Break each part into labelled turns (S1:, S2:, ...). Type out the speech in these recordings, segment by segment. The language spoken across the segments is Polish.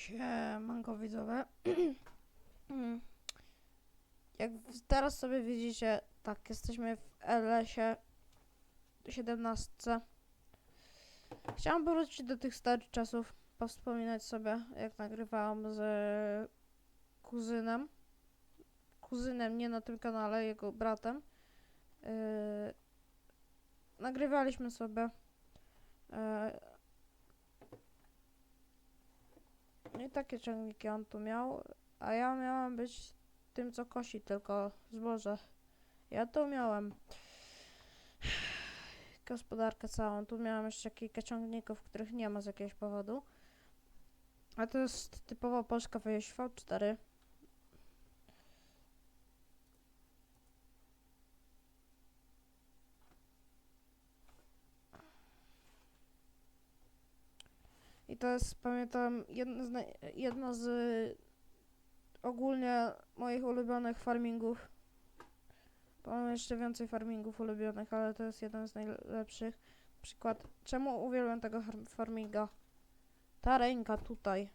S1: Siemanko widzowie. Mm. Jak teraz sobie widzicie, tak, jesteśmy w LS-ie 17. Chciałam wrócić do tych starych czasów, powspominać sobie, jak nagrywałam z kuzynem. Kuzynem, nie na tym kanale, jego bratem. Yy, nagrywaliśmy sobie. Yy, No i takie ciągniki on tu miał, a ja miałam być tym, co kosi tylko zboże. Ja tu miałem gospodarkę całą. Tu miałam jeszcze kilka ciągników, których nie ma z jakiegoś powodu. A to jest typowa polska wieś V4. To jest, pamiętam, jedno z, jedno z y, ogólnie moich ulubionych farmingów. Bo Mam jeszcze więcej farmingów ulubionych, ale to jest jeden z najlepszych. Przykład, czemu uwielbiam tego farminga? Ta ręka tutaj.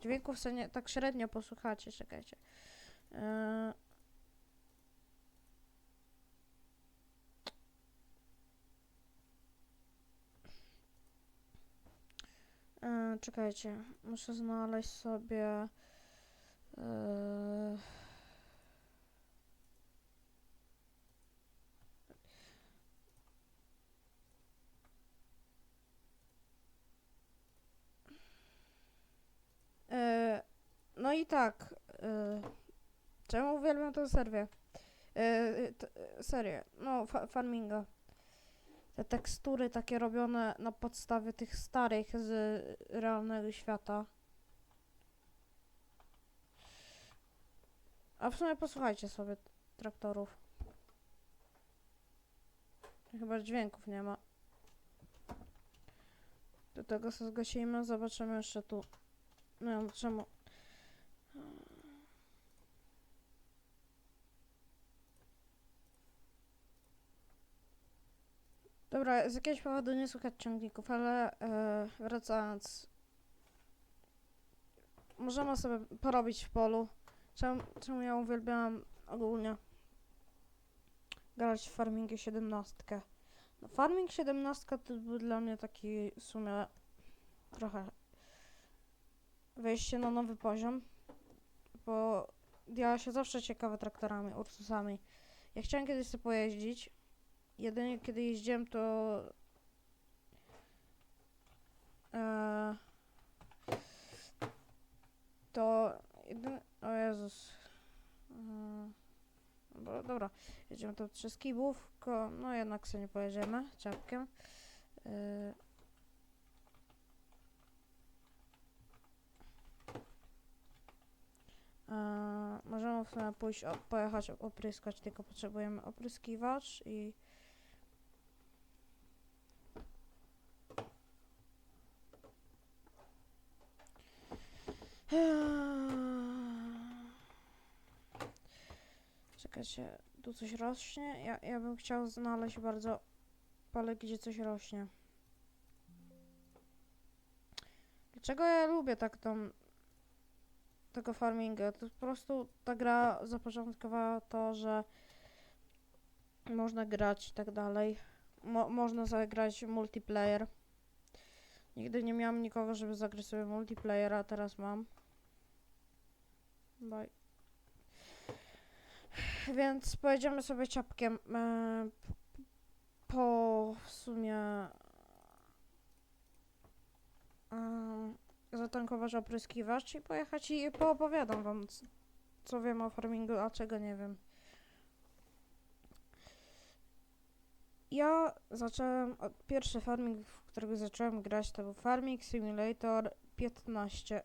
S1: Dźwięków sobie nie, tak średnio posłuchacie, czekajcie. Yy. E, czekajcie, muszę znaleźć sobie. E, no i tak. E, czemu uwielbiam tę serię? T, e, serię, no, fa farminga. Te tekstury takie robione na podstawie tych starych z realnego świata. A w sumie posłuchajcie sobie traktorów. Chyba dźwięków nie ma. Do tego sobie zgasimy, zobaczymy jeszcze tu. Wiem czemu. Dobra, z jakiegoś powodu nie słychać ciągników, ale e, wracając. Możemy sobie porobić w polu. Czemu, czemu ja uwielbiałam ogólnie grać w Farmingę 17? No, Farming 17 to był dla mnie taki w sumie trochę wejście na nowy poziom, bo ja się zawsze ciekawe traktorami, Ursusami. Ja chciałem kiedyś sobie pojeździć, jedynie kiedy jeździłem to e, to jedyne, o Jezus e, dobra, dobra jedziemy to trzy skibów no jednak sobie nie pojedziemy czapkiem e, e, możemy w sumie pójść o, pojechać opryskać tylko potrzebujemy opryskiwacz i Czekajcie, tu coś rośnie? Ja, ja bym chciał znaleźć bardzo pole, gdzie coś rośnie. Dlaczego ja lubię tak tą tego farminga? To po prostu ta gra zapoczątkowała to, że można grać i tak dalej. Mo można zagrać multiplayer. Nigdy nie miałam nikogo, żeby zagrać sobie multiplayer, a teraz mam. Bye. Więc pojedziemy sobie ciapkiem e, po w sumie e, zatankować opryskiwacz i pojechać i poopowiadam wam co wiem o farmingu, a czego nie wiem. Ja zacząłem, od, pierwszy farming, w którego zacząłem grać to był Farming Simulator 15.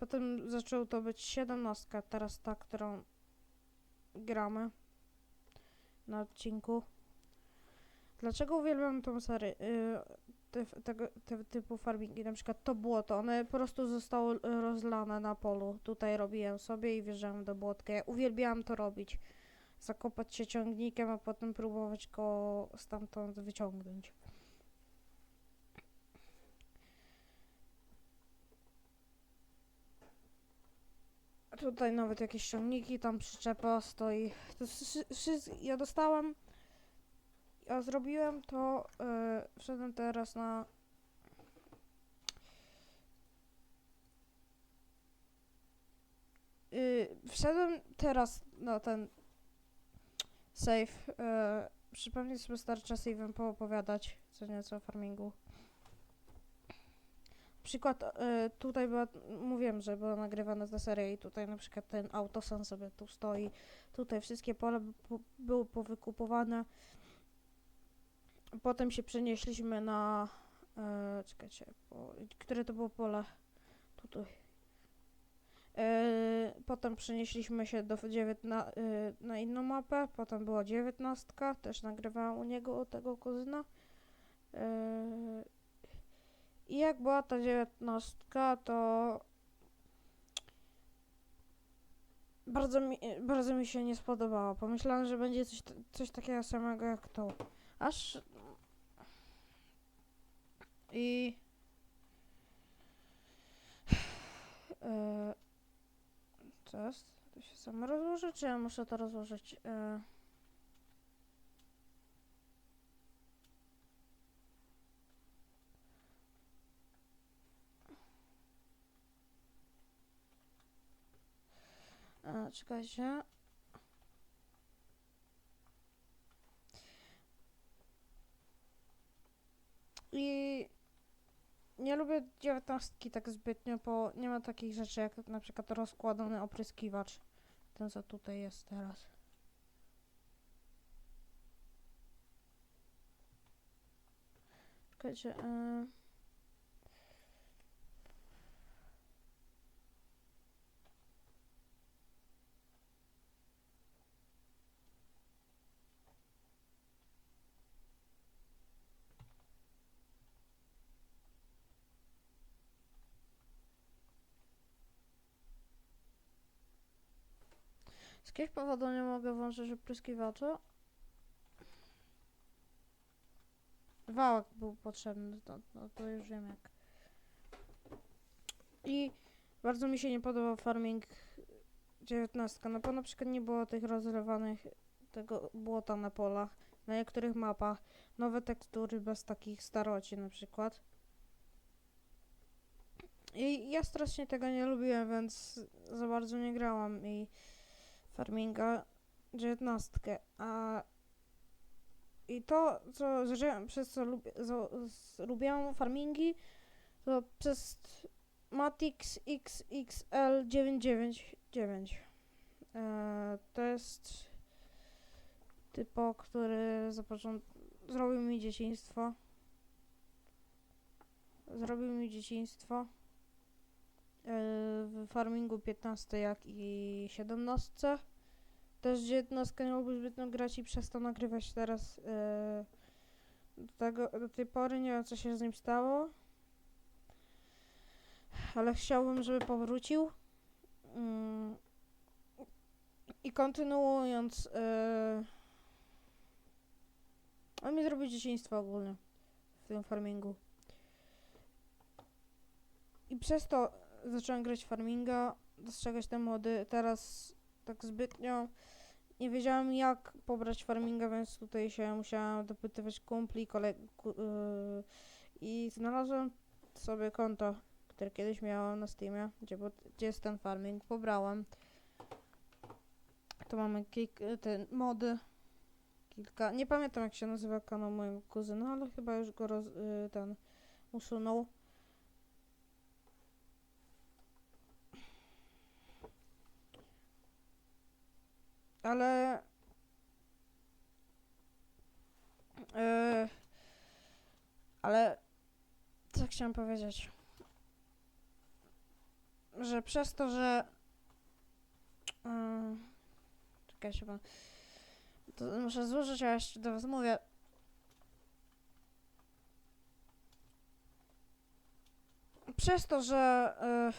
S1: Potem zaczął to być 17, teraz ta, którą gramy na odcinku. Dlaczego uwielbiam tą serię? y, te, tego, te typu farmingi, na przykład to błoto, one po prostu zostały rozlane na polu. Tutaj robiłem sobie i wjeżdżałem do błotka. Ja uwielbiałam to robić. Zakopać się ciągnikiem, a potem próbować go stamtąd wyciągnąć. Tutaj nawet jakieś ciągniki, tam przyczepa stoi. To ja dostałem, ja zrobiłem to, yy, wszedłem teraz na... Yy, wszedłem teraz na ten save. Yy, przypomnij sobie starczy save'em poopowiadać co nieco o farmingu. Przykład y, tutaj była, mówiłem, że była nagrywana ta seria i tutaj na przykład ten autosan sobie tu stoi. Tutaj wszystkie pole by, po, były powykupowane. Potem się przenieśliśmy na, y, czekajcie, które to było pole? Tutaj. Y, potem przenieśliśmy się do dziewiętna, y, na inną mapę, potem była dziewiętnastka, też nagrywałam u niego, u tego kuzyna. I jak była ta dziewiętnastka, to bardzo mi, bardzo mi się nie spodobało. Pomyślałem, że będzie coś, coś takiego samego jak to. Aż... I... Yy, co jest? To się samo rozłoży, czy ja muszę to rozłożyć? Yy, A, czekajcie. I nie lubię dziewiętnastki tak zbytnio, bo nie ma takich rzeczy jak na przykład rozkładany opryskiwacz. Ten co tutaj jest teraz. Czekajcie. Yy... Z jakiegoś powodu nie mogę włączyć opryskiwacza. Wałek był potrzebny, to, no, to już wiem jak. I bardzo mi się nie podobał farming 19, no bo na przykład nie było tych rozlewanych tego błota na polach, na niektórych mapach, nowe tekstury bez takich staroci na przykład. I ja strasznie tego nie lubiłem, więc za bardzo nie grałam i farminga 19, a i to, co zacząłem, przez co lubię, lubiłam farmingi, to przez Matix XXL 999. E, to jest typo, który zrobił mi dzieciństwo. Zrobił mi dzieciństwo. E, w farmingu 15 jak i 17. Też 19 nie mógłby zbytnio grać i przestał nagrywać teraz. e, do, tego, do tej pory nie wiem co się z nim stało. Ale chciałbym, żeby powrócił. Mm. I kontynuując. e, on mi zrobił dzieciństwo ogólnie w tym farmingu. I przez to zacząłem grać farminga, dostrzegać te mody. Teraz tak zbytnio nie wiedziałem jak pobrać farminga, więc tutaj się musiałem dopytywać kumpli, kolegów i znalazłem sobie konto, które kiedyś miałem na Steamie, gdzie, gdzie jest ten farming, pobrałem. Tu mamy kilk, te mody, kilka, nie pamiętam jak się nazywa kanał mojego kuzyna, ale chyba już go roz, y, ten usunął. Ale. Yy, ale. Co chciałam powiedzieć? Że przez to, że. Yy, czekajcie, bo. To muszę złożyć, a jeszcze do Was mówię. Przez to, że. Yy,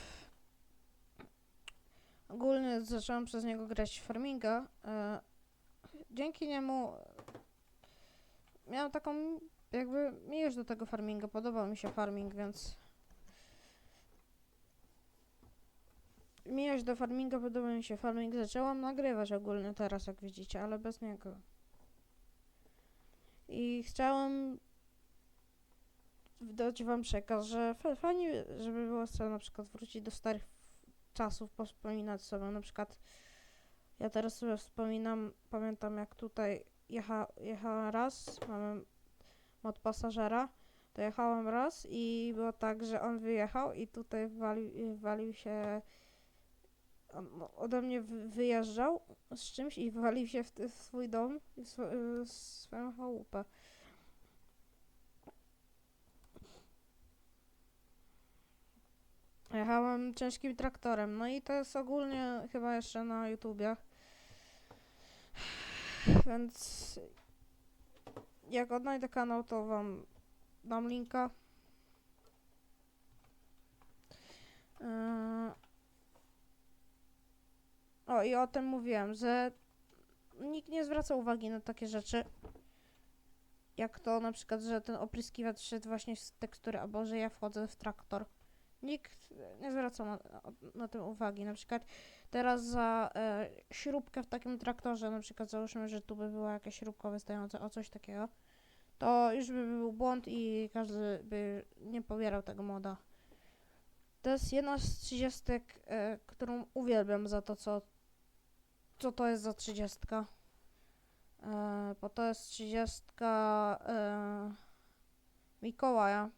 S1: ogólnie zacząłem przez niego grać farminga. E, dzięki niemu miałem taką jakby miłość do tego farminga. Podobał mi się farming, więc miłość do farminga, podoba mi się farming. Zaczęłam nagrywać ogólnie teraz, jak widzicie, ale bez niego. I chciałem dać wam przekaz, że fa- fajnie, żeby było sobie na przykład wrócić do starych czasów, powspominać sobie. Na przykład ja teraz sobie wspominam, pamiętam jak tutaj jecha, jechałem raz, mamy mod pasażera, to jechałem raz i było tak, że on wyjechał i tutaj walił, walił się ode mnie wy- wyjeżdżał z czymś i walił się w, w swój dom, w, swo, w swoją chałupę. Jechałem ciężkim traktorem, no i to jest ogólnie chyba jeszcze na YouTubie. Więc jak odnajdę kanał, to wam dam linka. Yy. O, i o tym mówiłem, że nikt nie zwraca uwagi na takie rzeczy. Jak to na przykład, że ten opryskiwacz szedł właśnie z tekstury, albo że ja wchodzę w traktor. Nikt nie zwraca na, na tym uwagi. Na przykład teraz za e, śrubkę w takim traktorze, na przykład załóżmy, że tu by była jakaś śrubka wystająca, o coś takiego, to już by był błąd i każdy by nie pobierał tego moda. To jest jedna z trzydziestek, e, którą uwielbiam za to, co, co to jest za trzydziestka. E, bo to jest trzydziestka e, Mikołaja.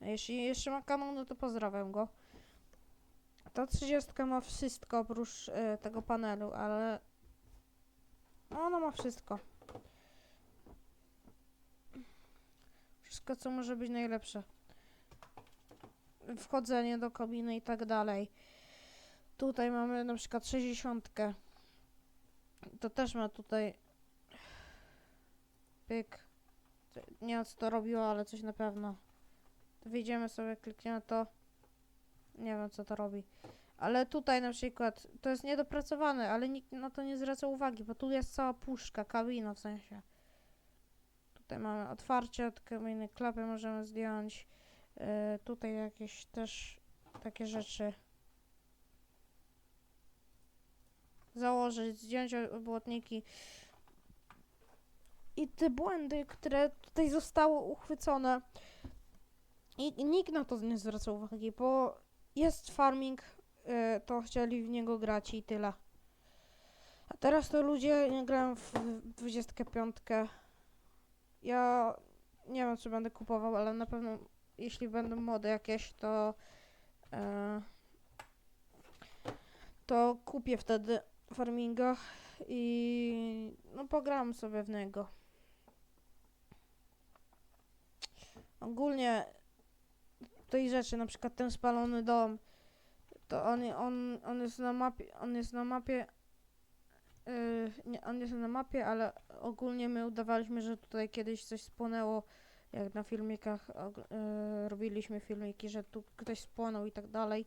S1: Jeśli jeszcze ma kanał, no to pozdrawiam go. Ta trzydziestka ma wszystko oprócz e, tego panelu, ale ona ma wszystko. Wszystko, co może być najlepsze. Wchodzenie do kabiny i tak dalej. Tutaj mamy na przykład 60. To też ma tutaj pyk. Nie wiem co to robiło, ale coś na pewno. Wyjdziemy sobie, klikniemy to. Nie wiem co to robi. Ale tutaj na przykład to jest niedopracowane, ale nikt na to nie zwraca uwagi, bo tu jest cała puszka, kabina w sensie. Tutaj mamy otwarcie od kabiny, klapy możemy zdjąć. Yy, tutaj jakieś też takie rzeczy. Założyć, zdjąć o- błotniki. I te błędy, które tutaj zostały uchwycone, i nikt na to nie zwraca uwagi, bo jest farming, y, to chcieli w niego grać i tyle. A teraz to ludzie nie grają w 25. Ja nie wiem, czy będę kupował, ale na pewno jeśli będą mody jakieś, to e, to kupię wtedy farminga i no pogram sobie w niego. Ogólnie tej rzeczy, na przykład ten spalony dom, to on, on, on jest na mapie, on jest na mapie, yy, nie, on jest na mapie, ale ogólnie my udawaliśmy, że tutaj kiedyś coś spłonęło, jak na filmikach yy, robiliśmy filmiki, że tu ktoś spłonął i tak dalej,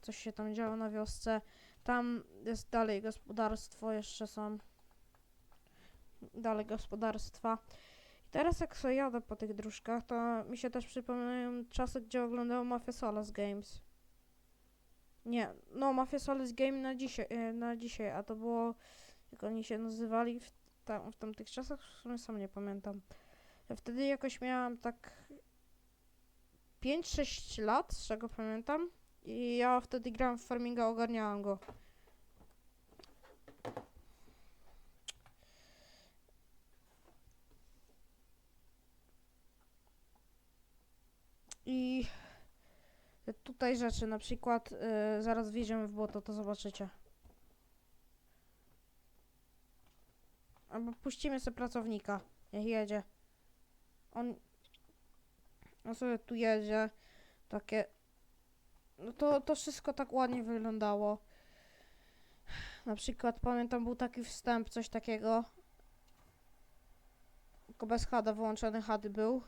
S1: coś się tam działo na wiosce. Tam jest dalej gospodarstwo, jeszcze są dalej gospodarstwa. Teraz jak sobie jadę po tych dróżkach, to mi się też przypominają czasy, gdzie oglądałem Mafia Solas Games. Nie, no Mafia Solas Game na dzisiaj, e, na dzisiaj, a to było, jak oni się nazywali w, tam, w tamtych czasach, w sumie sam nie pamiętam. Wtedy jakoś miałam tak 5-6 lat, z czego pamiętam. I ja wtedy grałem w Farminga, ogarniałam go. I tutaj rzeczy, na przykład y, zaraz wjedziemy w błoto, to zobaczycie. Albo puścimy sobie pracownika, niech jedzie. On, on sobie tu jedzie, takie... No to, to wszystko tak ładnie wyglądało. Na przykład pamiętam był taki wstęp, coś takiego. Tylko bez hada, wyłączony had był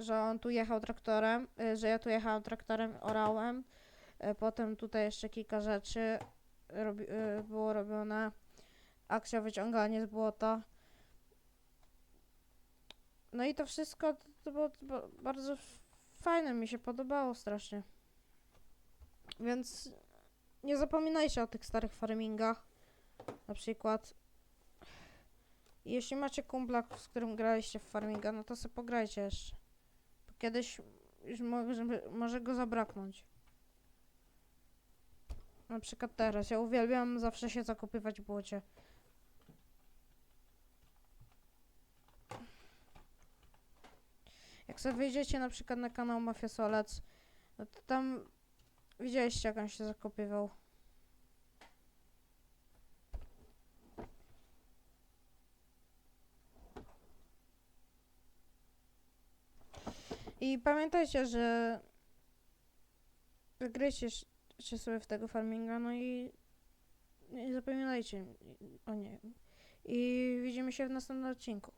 S1: że on tu jechał traktorem, y, że ja tu jechałem traktorem, orałem. y, Potem tutaj jeszcze kilka rzeczy robi, y, było robione. Akcja wyciąganie z błota. No i to wszystko to, było ba- bardzo fajne, mi się podobało strasznie. Więc nie zapominajcie o tych starych farmingach. Na przykład. Jeśli macie kumpla, z którym graliście w farminga, no to sobie pograjcie jeszcze. Kiedyś już może, może go zabraknąć. Na przykład teraz. Ja uwielbiam zawsze się zakopywać w błocie. Jak sobie wyjdziecie na przykład na kanał Mafia Solec, no to tam widzieliście jak on się zakopywał. I pamiętajcie, że wygryjcie sz- się sobie w tego farminga, no i nie zapominajcie o nim. I widzimy się w następnym odcinku.